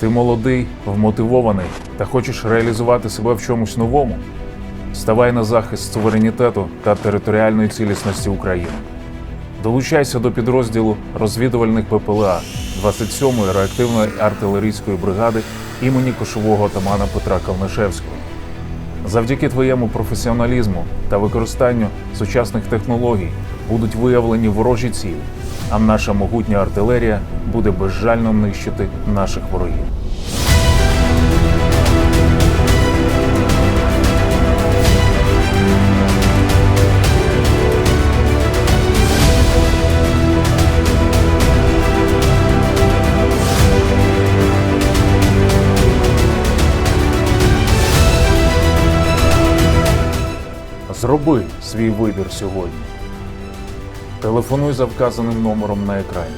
Ти молодий, вмотивований та хочеш реалізувати себе в чомусь новому? Ставай на захист суверенітету та територіальної цілісності України. Долучайся до підрозділу розвідувальних ППЛА 27-ї реактивної артилерійської бригади імені кошового отамана Петра Калнишевського. Завдяки твоєму професіоналізму та використанню сучасних технологій будуть виявлені ворожі цілі, а наша могутня артилерія буде безжально нищити наших ворогів. Зроби свій вибір сьогодні. Телефонуй за вказаним номером на екрані.